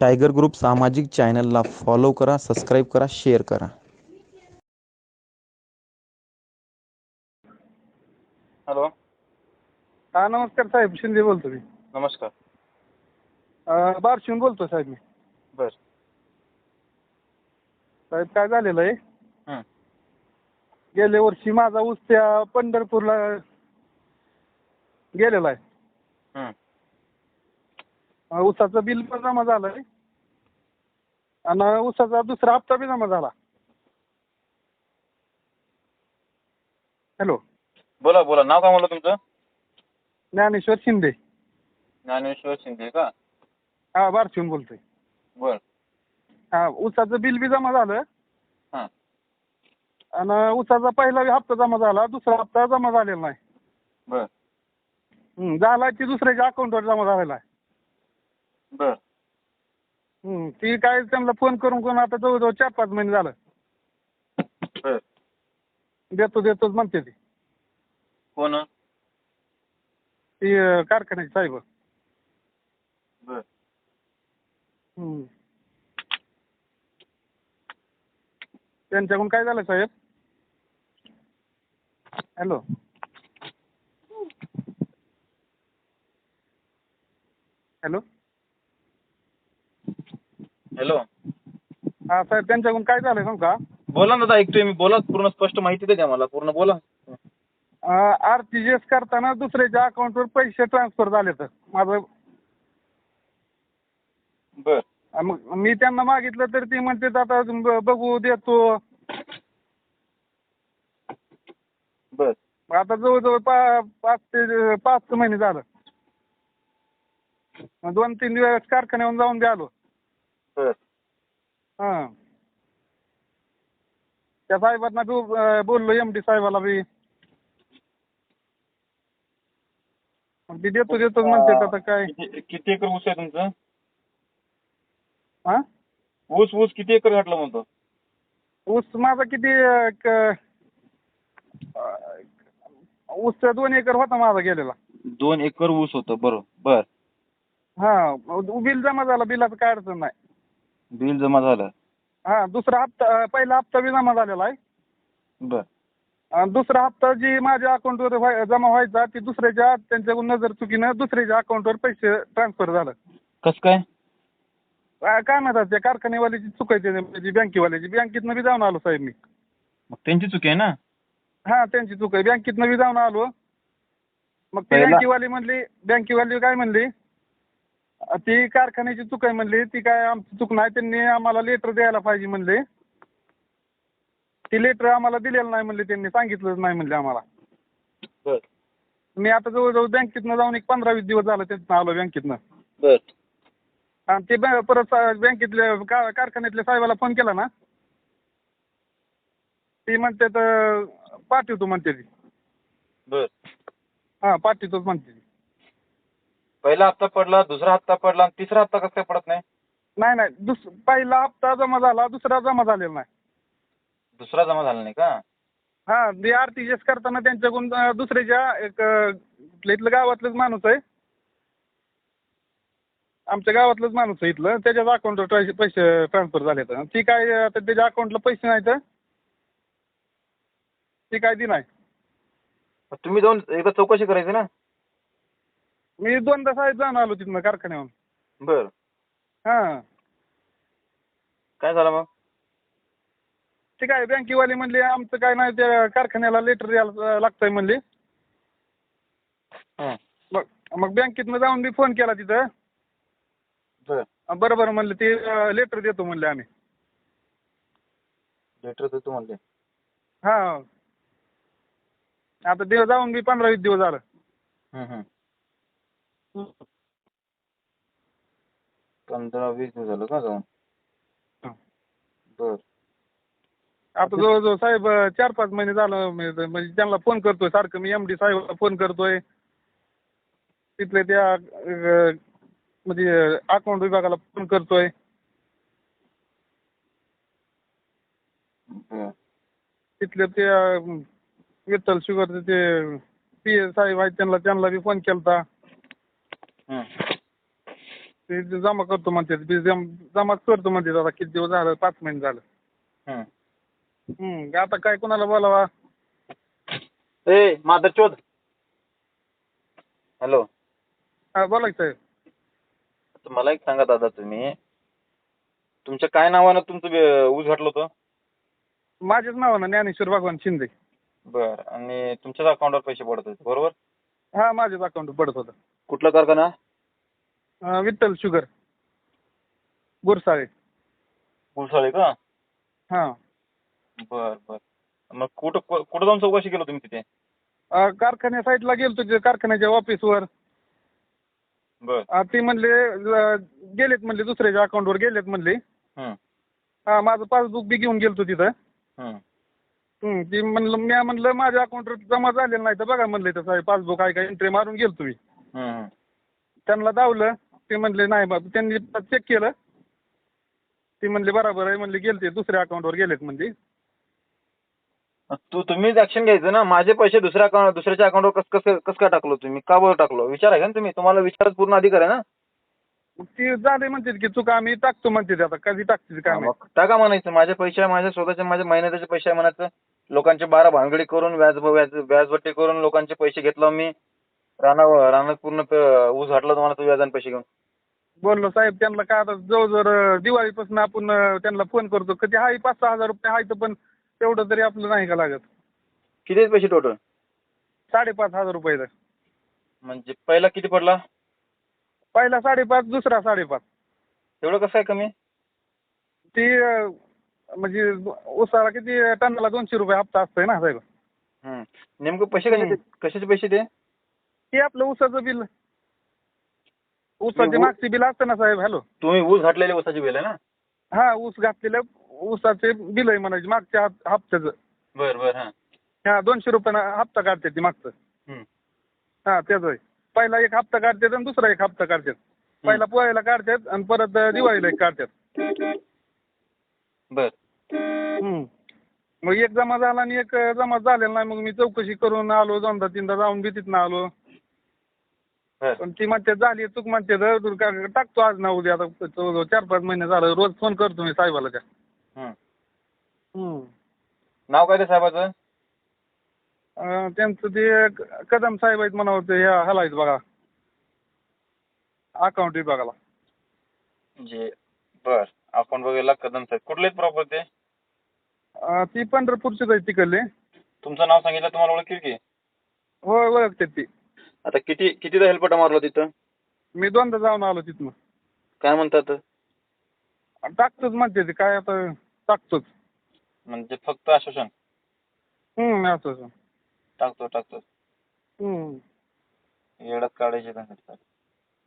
Tiger group सामाजिक चॅनलला follow करा सबस्क्राईब करा शेअर करा. हॅलो. हा नमस्कार साहेब शिंदे बोलतो मी. नमस्कार. अं, बारशिहून बोलतो साहेब मी. बर. साहेब काय झालेलं आहे? हं. गेल्या वर्षी माझा ऊस त्या पंढरपूरला गेलेला आहे. हं. अं, ऊसाचं बिल पण जमा झालं आहे आणि ऊसाचा दुसरा हप्ता बी जमा झाला. हॅलो. बोला बोला. नाव काय म्हणलं तुमचं? ज्ञानेश्वर शिंदे. ज्ञानेश्वर शिंदे का? हा बारशिहून बोलतोय. बर. हा ऊसाचं बिल बी जमा झालं. हां. आणि ऊसाचा पहिला हप्ता जमा झाला दुसरा हप्ता जमा झालेला नाही. बर. हं, झाला की दुसऱ्याच्या अकाउंटवर जमा झालेला आहे. बर. हं, ती काय त्यांना फोन करून करून आता जवळजवळ चार पाच महिने झालं. बर. देतो देतोच म्हणते ती. कोण ती अं, कारखान्याची साहेब. बर. हं. त्यांच्याकडून काय झालं साहेब? हॅलो. हॅलो. हॅलो. हा साहेब त्यांच्याकडून काय झालं सांग का बोला ना दादा ऐकतोय मी बोला पूर्ण स्पष्ट माहिती द्या मला पूर्ण बोला. आर टी जी एस करताना दुसऱ्याच्या अकाउंटवर पैसे ट्रान्सफर झाले तर माझं बर. मग मी त्यांना मागितलं तर ती म्हणते आता ब- बघू देतो. बर. मग आता जवळजवळ पा पाच ते पाच महिने झालं. मग दोन तीन दिवस कारखान्यावर जाऊन बी आलो. त्या साहेबांना बी बोललो एम डी साहेबाला बी. ती देतो देतो म्हणते आता काय. किती किती एकर ऊस आहे तुमचं? हां? ऊस ऊस किती एकर घातलं म्हणतो? ऊस माझा किती अं, क- अं, ऊस दोन एकर होता माझा गेलेला. दोन एकर ऊस होतं बरोबर बर. हा बिल जमा झाला बिलाचं काय अडचण नाही. बिल जमा झालं. हा दुसरा हप्ता पहिला हप्ता बी जमा झालेला आहे. बर. आणि दुसरा हप्ता जी माझ्या अकाउंटवर व्हाय- जमा व्हायचा ती दुसऱ्याच्या त्यांच्याकडून नजर चुकीनं दुसऱ्याच्या अकाउंटवर पैसे ट्रान्सफर झालं. कसं काय? अं, काय म्हणतात त्या कारखानेवाल्याची चुकायची म्हणजे बँकेवाल्याची. बँकेतनं बी जाऊन आलो साहेब मी. मग त्यांची चुकी आहे ना? हा त्यांची चूक आहे. बँकेतनं बी जाऊन आलो. मग ती पहिला- बँकेवाली म्हणली बँकेवाली काय म्हणली? ती कारखान्याची चूक आहे म्हणली. ती काय आमची चूक नाही. त्यांनी आम्हाला लेटर द्यायला पाहिजे म्हणले. ती लेटर आम्हाला दिलेलं नाही म्हणले. त्यांनी सांगितलंच नाही म्हणले आम्हाला. बर. मी आता जवळजवळ बँकेतनं जाऊन एक पंधरा वीस दिवस झालं तिथनं आलो बँकेतनं. बर. आणि ते बॅ- परत सा- बँकेतल्या का कारखान्यातल्या साहेबाला फोन केला ना. ती म्हणते तर पाठवतो म्हणते ती. बर. हां पाठवतोच म्हणते ती. पहिला हप्ता पडला दुसरा हप्ता पडला आणि तिसरा हप्ता कसं काय पडत नाही? नाही नाही. दुस पहिला हप्ता जमा झाला दुसरा जमा झालेला नाही. दुसरा जमा झाला नाही का? हां ते आर टी जी एस करताना त्यांच्याकडून अं, दुसऱ्याच्या एक अं, इथलं गावातलंच माणूस आहे. आमच्या गावातलंच माणूस आहे इथलं. त्याच्याच अकाउंटवर पैसे पैसे ट्रान्सफर झाले तर ती काय आता त्याच्या अकाउंटला पैसे नाही तर ती काय ती नाही. मग तुम्ही जाऊन एकदा चौकशी करायची ना? मी दोनदा साहेब जाऊन आलो तिथनं कारखान्यावर बर. हां. काय झालं मग? ते काय बँकेवाली म्हणली आमचं काय नाही त्या कारखान्याला लेटर द्यायला लागतंय म्हणली. हं. मग मग बँकेतनं जाऊन मी फोन केला तिथं. बर. बरं बरं म्हणलं ते लेटर देतो म्हणले आम्ही. लेटर देतो म्हणले. हां. आता दिवस जाऊन मी पंधरा वीस दिवस झालं. पंधरा वीस दिवस झालं का जाऊन. बर. आता जवळजवळ साहेब चार पाच महिने झालं म्हणजे म्हणजे त्यांना फोन करतोय सारखं मी एम डी साहेबाला फोन करतोय. तिथले त्या अं, म्हणजे अकाउंट विभागाला फोन करतोय. बर. तिथले ते अं, विठ्ठल शुगरचे ते पी ए साहेब आहेत त्यांना त्यांना बी फोन केलता. ते जमा करतो म्हणते ते जम- जमा करतो म्हणते आता किती दिवस झालं? पाच महिने झालं. हं. हम्म, आता काय कोणाला बोलावा? ए माधरचोद हॅलो. हा बोला की साहेब. तर मला एक सांगा दादा तुम्ही. तुमच्या काय नावानं तुमचं बे- ऊस घातलं होतं? माझ्याच नावानं ज्ञानेश्वर भगवान शिंदे. बर आणि तुमच्याच अकाउंटवर पैसे पडत होते बरोबर? हा माझ्याच अकाउंट पडत होतं. कुठला कारखाना? अं, विठ्ठल शुगर. गुरसाळे. गुलसाळे का? हा. बर बर. मग कुठं कु- कुठं जाऊन चौकशी केलं तुम्ही तिथे? अं, कारखान्या साईडला गेलतो जे कारखान्याच्या ऑफिसवर. बर. अं, ते म्हणले गेलेत म्हणले दुसऱ्याच्या अकाउंटवर गेलेत म्हणले. हं, हा माझं पासबुक बी घेऊन गेलतो तिथं. हं. हं, ती म्हणलं मी म्हणलं माझ्या अकाउंटवर जमा झालेलं नाही तर बघा म्हणले तसं पासबुक आहे का एंट्री मारून गेलो तुम्ही. त्यांना दावलं ते म्हणले नाही बाबा. त्यांनी चेक केलं. ते म्हणले बरोबर आहे. म्हणले गेलते दुसऱ्या अकाउंटवर गेलेत म्हणजे तू तुम्हीच ऍक्शन घ्यायचं ना? माझे पैसे दुसऱ्या अकाउंट दुसऱ्याच्या अकाउंटवर कसं कसं कसं काय टाकलो तुम्ही? का बरं टाकलो? विचार आहे का ना तुम्ही. तुम्हाला विचारच पूर्ण अधिकार आहे ना? मग ती झाले म्हणते की चुका आम्ही टाकतो म्हणते आता. कधी टाकते काय माहीत. मग टाका म्हणायचं. माझे पैसे आहे, माझ्या स्वतःचे माझ्या मेहनतीचे पैसे आहे म्हणायचं. लोकांचे बारा भानगडी करून व्याज व्याज व्याजवट्टी करून लोकांचे पैसे घेतलो मी. राणा रानात पूर्ण प- ऊस तुम्हाला तो व्याजाने पैसे घेऊन. बोललो साहेब त्यांना काय आता जवळजवळ अं, दिवाळीपासून आपण अं, त्यांना फोन करतो. कधी हाय पाच सहा हजार रुपये आहे पण तेवढं तरी आपलं नाही का लागत? किती आहेत पैसे टोटल साडेपाच हजार रुपये. म्हणजे पहिला किती पडला? पहिला साडेपाच दुसरा साडेपाच. एवढं कसं आहे कमी? ती अं, म्हणजे उसाला किती टनाला दोनशे रुपये हप्ता असतोय ना साहेब. हं. नेमकं पैसे कशाचे कशाचे पैसे ते? ते आपलं उसाचं बिल. उसाचे ऊ- मागचे बिल असतं ना साहेब हॅलो? तुम्ही ऊस घातलेले ऊसाची बिल आहे ना? हा ऊस घातलेलं ऊसाचे बिल आहे म्हणायचे मागच्या हप- हप्त्याचं. बर बर हां. हा दोनशे रुपयानं हप्ता काढते ती मागचं. हं. हा त्याच आहे. पहिला एक हप्ता काढतात आणि दुसरा एक हप्ता काढतात पहिला पोहायला काढतात आणि परत दिवाळीला एक काढतात बर. हम्म. मग एक जमा झाला आणि एक जमा झालेला नाही मग मी चौकशी करून आलो दोनदा तीनदा जाऊन बी तिथनं आलो. पण ती म्हणते झाली चूक म्हणते तर तू का- टाकतो आज ना उद्या आता जवळजवळ चार पाच महिने झालं रोज फोन करतो मी साहेबाला त्या. हं. हम्म. नाव काय ते साहेबाचं? अं, त्यांचं ते क- कदम साहेब आहेत म्हणावं ते ह्या ह्याला आहेत बघा. अकाउंट विभागाला. म्हणजे बर. अकाउंट वगैरे कदम साहेब. कुठले प्रॉपर ते? अं, ती पंढरपूरचीच आहे तिकडले. तुमचं नाव सांगितलं तुम्हाला ओळखील की? होय ओळखते ती. आता किती कितीदा हेल्पटा मारला तिथं? मी दोनदा जाऊन आलो तिथनं. काय म्हणतात? टाकतोच म्हणते ती काय आता टाकतोच. म्हणजे फक्त आश्वासन? हम्म असं टाकतो टाकतो. हम्म. येड्यात काढायचे.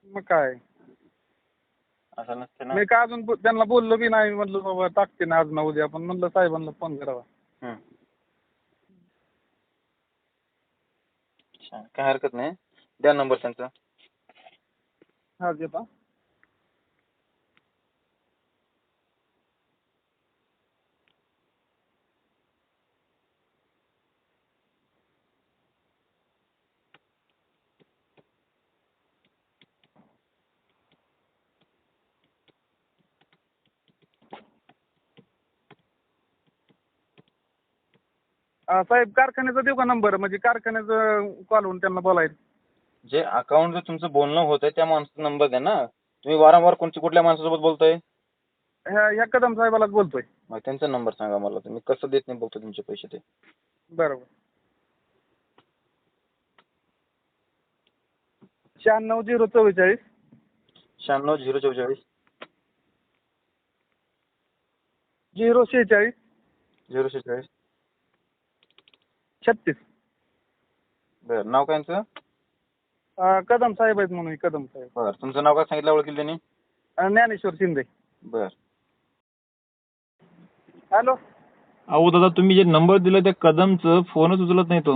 मग काय? असं नसते ना. मी काय अजून बो- त्यांना बोललो बी नाही म्हणलं बाबा टाकते ना आज ना उद्या पण म्हणलं साहेबांना फोन करावा. छान काय हरकत नाही? द्या नंबर त्यांचा. हा देता अं, साहेब कारखान्याचा देऊ का नंबर? म्हणजे कारखान्याचं कॉल होऊन त्यांना बोलायचं. जे अकाउंट जे तुमचं बोलणं होत आहे त्या माणसाचा नंबर द्या ना. तुम्ही वारंवार कोणती कुठल्या माणसासोबत बोलताय? ह्या ह्या कदम साहेबालाच बोलतोय. मग त्यांचा नंबर सांगा मला तुम्ही. कसं देत नाही बघतो तुमचे पैसे ते? बरोबर. शहाण्णव झिरो चव्वेचाळीस. शहाण्णव झिरो चौवेचाळीस झिरो शेहेचाळीस. झिरो शेहेचाळीस. छत्तीस. बरं नाव काय यांचं? अं, कदम साहेब आहेत म्हणून कदम साहेब. बरं तुमचं नाव काय सांगितलं ओळखील त्यांनी? अं, ज्ञानेश्वर शिंदे. बरं. हॅलो? अहो दादा तुम्ही जे नंबर दिला त्या कदमचं फोनच उचलत नाही तो.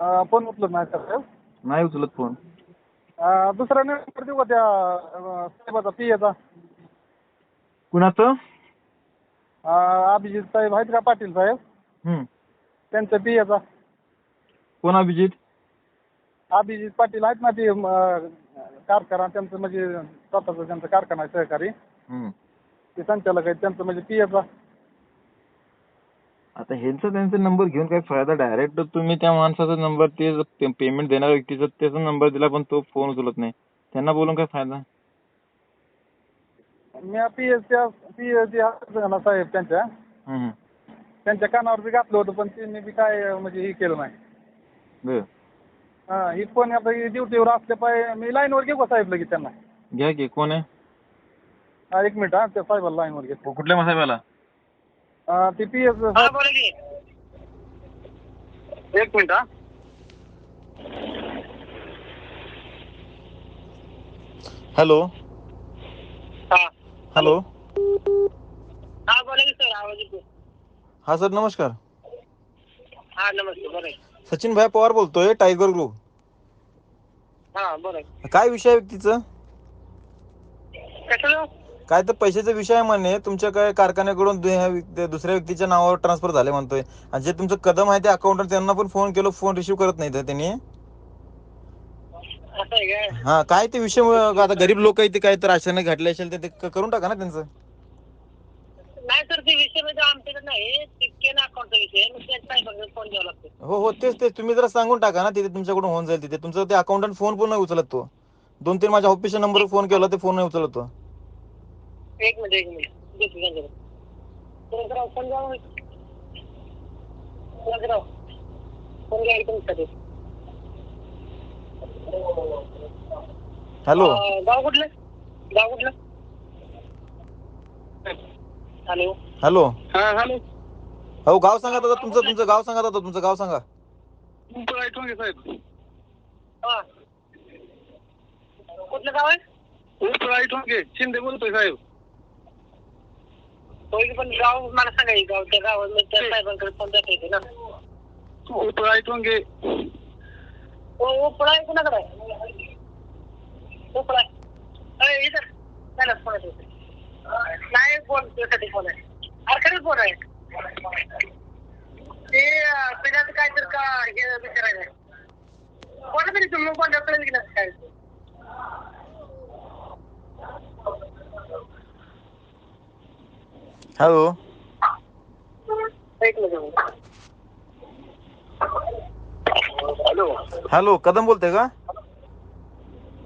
अं, फोन उचलत नाही सर साहेब? नाही उचलत फोन. अं, दुसरा नंबर देऊ का त्या अं, साहेबाचा पी एचा कुणाचं अभिजित साहेब आहेत का पाटील साहेब? हम्म. त्यांचा पी एचा कोण अभिजित? अभिजित पाटील आहेत ना ते कारखाना त्यांचं म्हणजे स्वतःचं त्यांचं कारखाना आहे सहकारी. हम्म. ते संचालक आहेत त्यांचं म्हणजे पी एचा आता ह्यांचा त्यांचा नंबर घेऊन काय फायदा? डायरेक्ट तुम्ही त्या माणसाचा नंबर ते पेमेंट देणाऱ्या व्यक्तीचा त्याचा नंबर दिला पण तो फोन उचलत नाही. त्यांना बोलून काय फायदा? मी पी एसच्या पी एस ना साहेब त्यांच्या हम्म. त्यांच्या कानावर बी घातलं होतं पण त्यांनी बी काय म्हणजे हे केलं नाही. बर. हा ही आता ही ड्युटीवर असले पाहिजे मी लाईनवर घेऊ का साहेब लगेच त्यांना? घ्या की कोण आहे? हा एक मिनिट हा त्या साहेबाला लाईनवर घेतो. कुठल्या हा, ती पी एस एक मिनिट हा. हॅलो. हा. हॅलो. हा बोला की सर आवाज़ येतो हा सर नमस्कार. हा नमस्ते सचिन भाई पवार बोलतोय टायगर ग्रुप हा बरं. काय विषय आहे व्यक्तीचं कशाला? काय तर पैशाचा विषय आहे म्हणे. तुमच्या काय कारखान्याकडून दु- ह्या व्यक्ती- दुसऱ्या व्यक्तीच्या नावावर ट्रान्सफर झाले म्हणतोय. आणि जे तुमचं कदम आहे ते अकाउंट त्यांना पण फोन केलो फोन रिसिव्ह करत नाही त्यांनी. असं आहे काय? हा काय ते विषय आता गरीब लोक आहे ते काय तर अचानक घडले असेल तर ते क- करून टाका ना त्यांचं. नाही सर ते विषय म्हणजे आमच्याकडे नाही. अकाउंटचा विषय मग त्यात बघ फोन द्यावा लागतो. हो हो तेच तेच. तुम्ही जरा सांगून टाका ना. तिथे तुमच्याकडून होऊन जाईल तिथे. तुमचं ते अकाउंटंट फोन पण नाही उचलत तो. दोन तीन माझ्या ऑफिसच्या नंबरवर फोन केला ते फोन नाही उचलत तो. एक मिनिट एक मिनिट. देतो त्यांच्याकडे सुरेशराव फोन द्या मग. सुरेशराव फोन घ्या इथून साठी हॅलो. गाव कुठलं? गाव कुठलं? हॅलो. हॅलो. हा हॅलो. हो गाव सांगा दादा तुमचं तुमचं गाव सांगा दादा तुमचं गाव सांगा. उपळा ठोंगे साहेब. हा. कुठलं गाव आहे? शिंदे बोलतोय साहेब. होय पण गाव मला सांगा हे गाव. त्या गावात मग त्या साहेबांकडे फोन जाता येते ना. ओ उपळा आहे कुणाकडे आहे उपळा अरे इथं. फोन नाही फोन त्यासाठी फोन आहे? आहे? ते पिण्याचं काय तर का हे विचारायला कोणा तरी तुम्ही कोण कळेल की नाही काय. हॅलो. एक मिनिट हॅलो. हॅलो कदम बोलते का?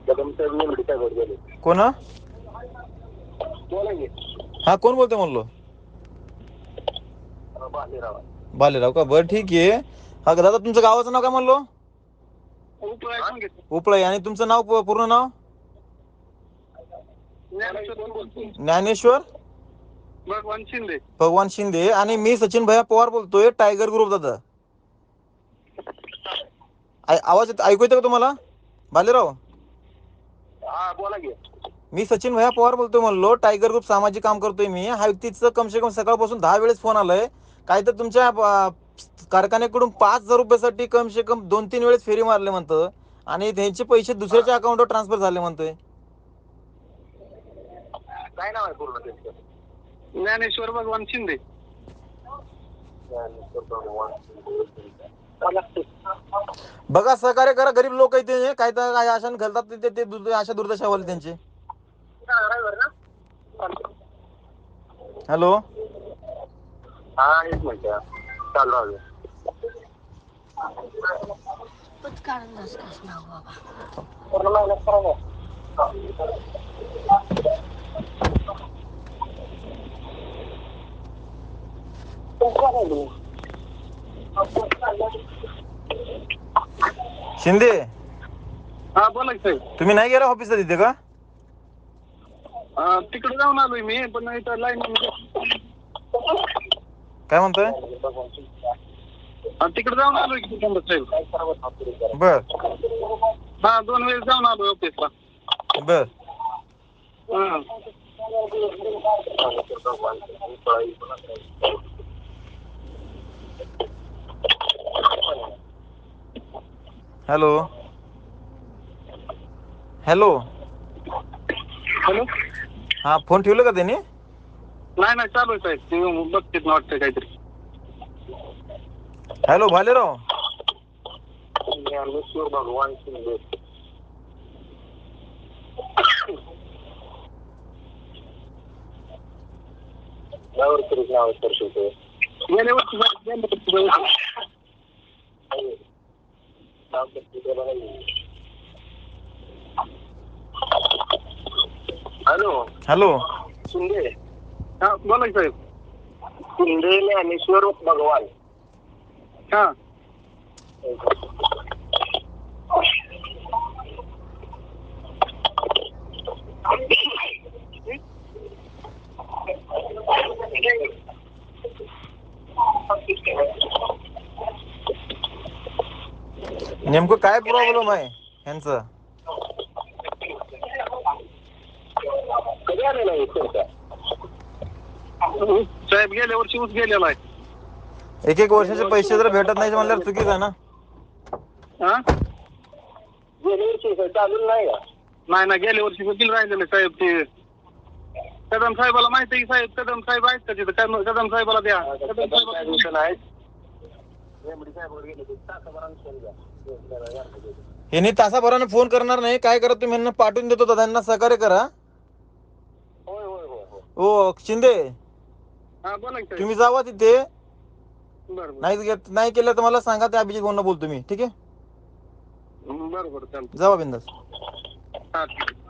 कदम साहेब कोण? बोला की. हा कोण बोलते म्हणलो? बाजीराव बालेराव. का? बरं ठीक आहे. हा दादा तुमचं गावाचं नाव काय म्हणलो? उपळा उपळाई आणि तुमचं नाव पू- पूर्ण नाव? ज्ञानेश्वर बोलतोय? ज्ञानेश्वर? भगवान शिंदे. भगवान शिंदे. आणि मी सचिन भैया पवार बोलतोय टायगर ग्रुप दादा. आय- आवाज येत- ऐकू येतं का तुम्हाला? बालेराव? हा बोला की. मी सचिन भैया पवार बोलतोय म्हणलो टायगर ग्रुप सामाजिक काम करतोय मी. हा व्यक्तीचं कम से कम सकाळपासून दहा वेळेस फोन आलाय. काय तर तुमच्या कारखान्याकडून पाच हजार रुपयासाठी कम से कम दोन तीन वेळेस फेरी मारले म्हणतं. आणि त्यांचे पैसे दुसऱ्याच्या अकाउंटवर ट्रान्सफर झाले म्हणतोय. काय नाव आहे पूर्ण त्यांचं? ज्ञानेश्वर भगवान शिंदे. बघा सहकार्य करा. गरीब लोक आहे ते काय तर काय अशा घालतात ते- अशा दुर्दशावाले त्यांचे. हॅलो? हा एक मिनिट चालू आहे? शिंदे? हा बोला की. साहेब तुम्ही नाही गेला ऑफिसला तिथे का? तिकडे जाऊन आलोय मी पण इथं लाईन काय म्हणतोय? तिकडे जाऊन आलोय की साहेब बर. हा दोन वेळेस जाऊन आलोय ऑफिसला बर. हॅलो. हॅलो. हॅलो. हा फोन ठेवलं का त्याने? नाही नाही चालू आहे साहेब. ते बघतेच ना वाटतं काहीतरी. हॅलो भालेराव. ज्ञानेश्वर भगवान शिंदे यावर कृष्णा हॅलो. शिंदे हा बोला की साहेब. शिंदे ज्ञानेश्वर भगवान. हा. नेमकं काय प्रॉब्लेम आहे ह्यांचं? साहेब गेल्या वर्षी ऊस गेलेला आहे. एक एक वर्षाचे पैसे जर भेटत नाही म्हणल्यावर चुकीच आहे ना? हा? गेल्या वर्षी चालू नाही का? नाही ना गेल्या वर्षी वकील राहिलेले साहेब ते. कदम साहेबाला माहिती आहे की साहेब कदम साहेब आहेत का तिथं? कदम कदम साहेबाला द्या. कदम साहेबाला यांनी तासाभराने फोन करणार नाही. काय करा तुम्ही? पाठवून देतो त्यांना सहकार्य करा. ओ शिंदे. हा बोला की साहेब. तुम्ही जावा तिथे. बरं नाही नाही केलं तर मला सांगा त्या अभिजित भाऊंना बोलतो मी ठीक आहे? बरं बरं चालतं जावा बिंदास. हा ठीक आहे.